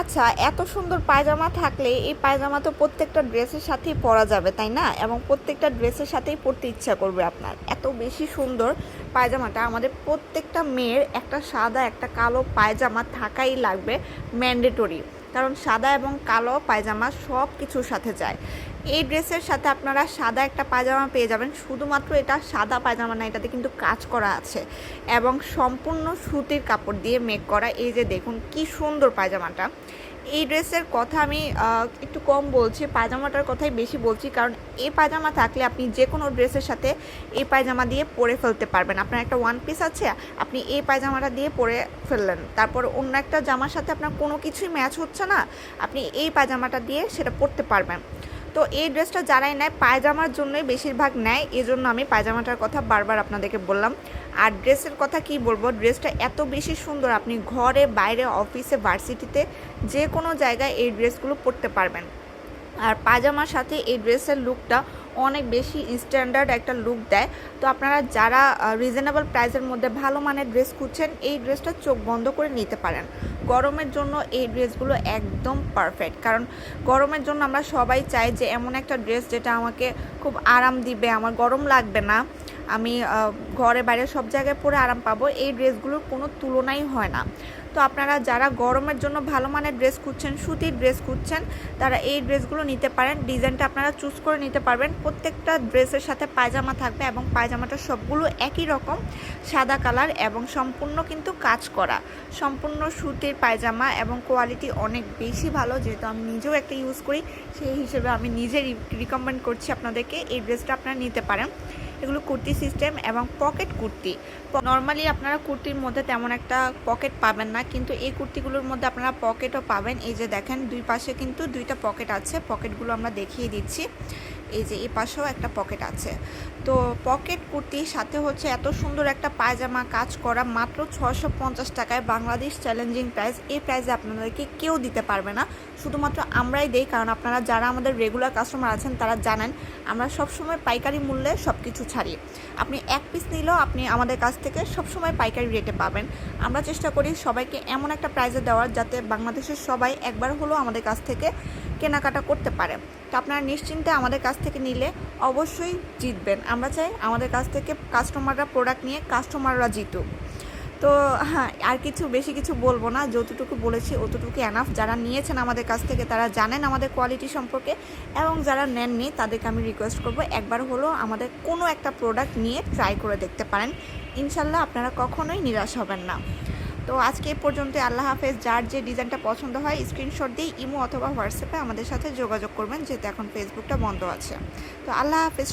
আচ্ছা এত সুন্দর পায়জামা থাকলে এই পায়জামা তো প্রত্যেকটা ড্রেসের সাথেই পরা যাবে, তাই না? এবং প্রত্যেকটা ড্রেসের সাথেই পরতে ইচ্ছা করবে আপনার। এত বেশি সুন্দর পায়জামাটা আমাদের প্রত্যেকটা মেয়ের একটা সাদা, একটা কালো পায়জামা থাকাই লাগবে ম্যান্ডেটরি। কারণ সাদা এবং কালো পায়জামা সব কিছুর সাথে যায়। এই ড্রেসের সাথে আপনারা সাদা একটা পায়জামা পেয়ে যাবেন। শুধুমাত্র এটা সাদা পায়জামা না, এটাতে কিন্তু কাজ করা আছে এবং সম্পূর্ণ সুতির কাপড় দিয়ে মেক করা। এই যে দেখুন, কি সুন্দর পায়জামাটা। এই ড্রেসের কথা আমি একটু কম বলছি, পায়জামাটার কথাই বেশি বলছি, কারণ এই পায়জামা থাকলে আপনি যে কোনো ড্রেসের সাথে এই পায়জামা দিয়ে পরে ফেলতে পারবেন। আপনার একটা ওয়ান পিস আছে, আপনি এই পায়জামাটা দিয়ে পরে ফেললেন। তারপর অন্য একটা জামার সাথে আপনার কোনো কিছুই ম্যাচ হচ্ছে না, আপনি এই পায়জামাটা দিয়ে সেটা পরতে পারবেন। তো এই ড্রেসটা যারাই নেয়, পায়জামার জন্যই বেশিরভাগ নেয়। এজন্য আমি পায়জামাটার কথা বারবার আপনাদেরকে বললাম। আর ড্রেসের কথা কি বলব? ড্রেসটা এত বেশি সুন্দর, আপনি ঘরে, বাইরে, অফিসে, ভার্সিটিতে যে কোনো জায়গায় এই ড্রেসগুলো পরতে পারবেন। আর পায়জামার সাথে এই ড্রেসের লুকটা অনেক বেশি স্ট্যান্ডার্ড একটা লুক দেয়। তো আপনারা যারা রিজনেবল প্রাইসের মধ্যে ভালো মানের ড্রেস খুঁজছেন, এই ড্রেসটা চোখ বন্ধ করে নিতে পারেন। গরমের জন্য এই ড্রেসগুলো একদম পারফেক্ট কারণ গরমের জন্য আমরা সবাই চাই যে এমন একটা ড্রেস যেটা আমাকে খুব আরাম দিবে, আমার গরম লাগবে না। আমি ঘরে বাইরে সব জায়গায় পরে আরাম পাবো। এই ড্রেসগুলোর কোনো তুলনাই হয় না। তো আপনারা যারা গরমের জন্য ভালো মানের ড্রেস খুঁজছেন, সুতির ড্রেস খুঁজছেন, তারা এই ড্রেসগুলো নিতে পারেন। ডিজাইনটা আপনারা চুজ করে নিতে পারবেন। প্রত্যেকটা ড্রেসের সাথে পায়জামা থাকবে এবং পায়জামাটা সবগুলো একই রকম, সাদা কালার এবং সম্পূর্ণ কিন্তু কাজ করা। সম্পূর্ণ সুতির পায়জামা এবং কোয়ালিটি অনেক বেশি ভালো, যেহেতু আমি নিজেও একটা ইউজ করি। সেই হিসেবে আমি নিজে রিকমেন্ড করছি আপনাদেরকে এই ড্রেসটা আপনারা নিতে পারেন। এগুলো কুর্তি সিস্টেম এবং পকেট কুর্তি। নর্মালি আপনারা কুর্তির মধ্যে তেমন একটা পকেট পাবেন না, কিন্তু এই কুর্তিগুলোর মধ্যে আপনারা পকেটও পাবেন। এই যে দেখেন, দুই পাশে কিন্তু দুইটা পকেট আছে। পকেটগুলো আমরা দেখিয়ে দিচ্ছি। এই যে, এই পাশেও একটা পকেট আছে। তো পকেট কুর্তির সাথে হচ্ছে এত সুন্দর একটা পায়জামা কাজ করা, মাত্র ছশো পঞ্চাশ টাকায় বাংলাদেশ চ্যালেঞ্জিং প্রাইস এই প্রাইসে আপনাদেরকে কেউ দিতে পারবে না। শুধুমাত্র আমরাই দেই, কারণ আপনারা যারা আমাদের রেগুলার কাস্টমার আছেন, তারা জানেন, আমরা সবসময় পাইকারি মূল্যে সব কিছু ছাড়ি। আপনি এক পিস নিলেও আপনি আমাদের কাছ থেকে সবসময় পাইকারি রেটে পাবেন। আমরা চেষ্টা করি সবাইকে এমন একটা প্রাইজে দেওয়ার, যাতে বাংলাদেশের সবাই একবার হলেও আমাদের কাছ থেকে কেনাকাটা করতে পারে। তো আপনারা নিশ্চিন্তে আমাদের কাছ থেকে নিলে অবশ্যই জিতবেন। আমরা চাই আমাদের কাছ থেকে কাস্টমাররা প্রোডাক্ট নিয়ে কাস্টমাররা জিতুক। তো হ্যাঁ আর কিছু বেশি কিছু বলব না। যতটুকু বলেছি অতটুকু এনাফ যারা নিয়েছেন আমাদের কাছ থেকে, তারা জানেন আমাদের কোয়ালিটি সম্পর্কে এবং যারা নেননি, তাদেরকে আমি রিকোয়েস্ট করব একবার হলেও আমাদের কোনো একটা প্রোডাক্ট নিয়ে ট্রাই করে দেখতে পারেন। ইনশাল্লাহ আপনারা কখনোই নিরাশ হবেন না। তো আজকে এ পর্যন্ত আল্লাহ হাফেজ। যার যে ডিজাইনটা পছন্দ হয়, স্ক্রিনশট দিয়ে ইমো অথবা হোয়াটসঅ্যাপে আমাদের সাথে যোগাযোগ করবেন, যেহেতু এখন ফেসবুকটা বন্ধ আছে। তো আল্লাহ হাফেজ